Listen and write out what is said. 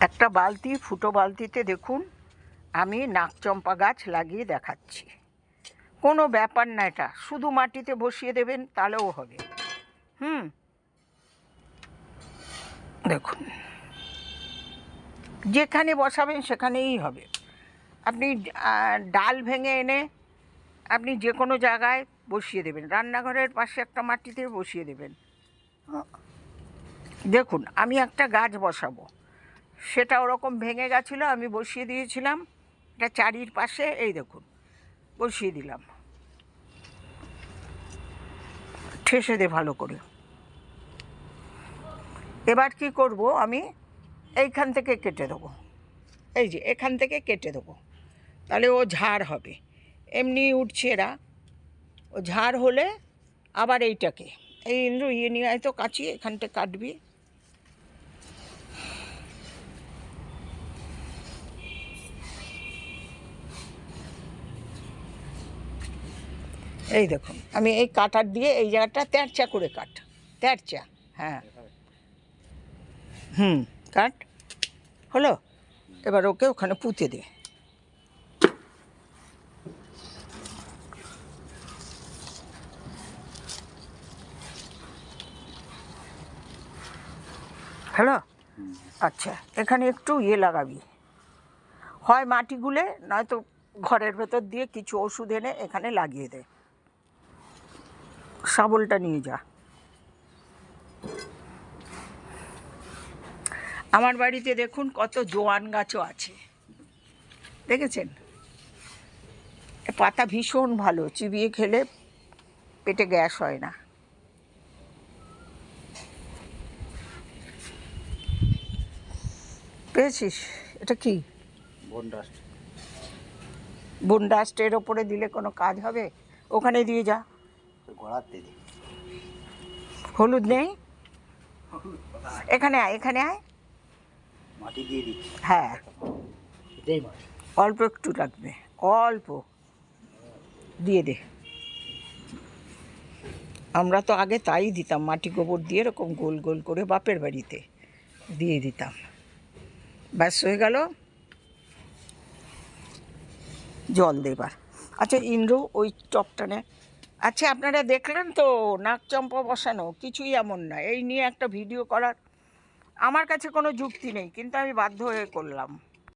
একটা বালতি, ফুটো বালতিতে দেখুন, আমি নাকচম্পা গাছ লাগিয়ে দেখাচ্ছি। কোনো ব্যাপার না এটা, শুধু মাটিতে বসিয়ে দেবেন, তাহলেও হবে। হুম। দেখুন। যেখানে বসাবেন, সেখানেই হবে। আপনি ডাল ভেঙে এনে আপনি যে কোনো জায়গায় বসিয়ে দেবেন। রান্নাঘরের পাশে একটা মাটিতে বসিয়ে দেবেন। দেখুন, আমি একটা গাছ বসাবো। সেটা ওরকম ভেঙে গেছিল, আমি বসিয়ে দিয়েছিলাম। এটা চারির পাশে, এই দেখুন, বসিয়ে দিলাম। ঠেসে দে ভালো করে। এবার কি করব আমি? এইখান থেকে কেটে দেবো। এই যে, এখান থেকে কেটে দেবো। তাহলে ও ঝাড় হবে। এমনি উঠছে এরা। ও ঝাড় হলে আবার এইটাকে। এই ইন্দ্র ইয়ে নিয়ে তো কাছি এখানটা কাটবি। এই দেখুন, আমি এই কাটার দিয়ে এই জায়গাটা তেরচা করে কাট, তেরচা হ্যাঁ। হুম, কাট, হলো? এবার ওকে ওখানে পুঁতে দে। হ্যালো আচ্ছা এখানে একটু ইয়ে লাগাবি। হয় মাটি গুলে নয়তো ঘরের ভেতর দিয়ে কিছু ওষুধ এনে এখানে লাগিয়ে দে। শাবলটা নিয়ে যা। আমার বাড়িতে দেখুন কত জোয়ান গাছও আছে। দেখেছেন? পাতা ভীষণ ভালো চিবিয়ে খেলে পেটে গ্যাস হয় না। পেয়েছিস? এটা কি? বনডাস্ট বুন্ডাস্টের ওপরে দিলে কোনো কাজ হবে? ওখানে দিয়ে যা। গড়াতে দি। হলুদ নেই? এখানে আয় এখানে আয়। মাটি দিয়ে দিচ্ছি। হ্যাঁ। এটাই মাটি। অল্প একটু লাগবে। অল্প। দিয়ে দে। আমরা তো আগে তাই দিতাম মাটি গোবর দিয়ে এরকম গোল গোল করে বাপের বাড়িতে দিয়ে দিতাম। ব্যাস হয়ে গেল। জল দেবার আচ্ছা ইন্দ্র ওই টপটা নে। আচ্ছা আপনারা দেখলেন তো নাক চম্পা বসানো, কিছুই এমন না এই নিয়ে একটা ভিডিও করার আমার কাছে কোনো যুক্তি নেই, কিন্তু আমি বাধ্য হয়ে করলাম।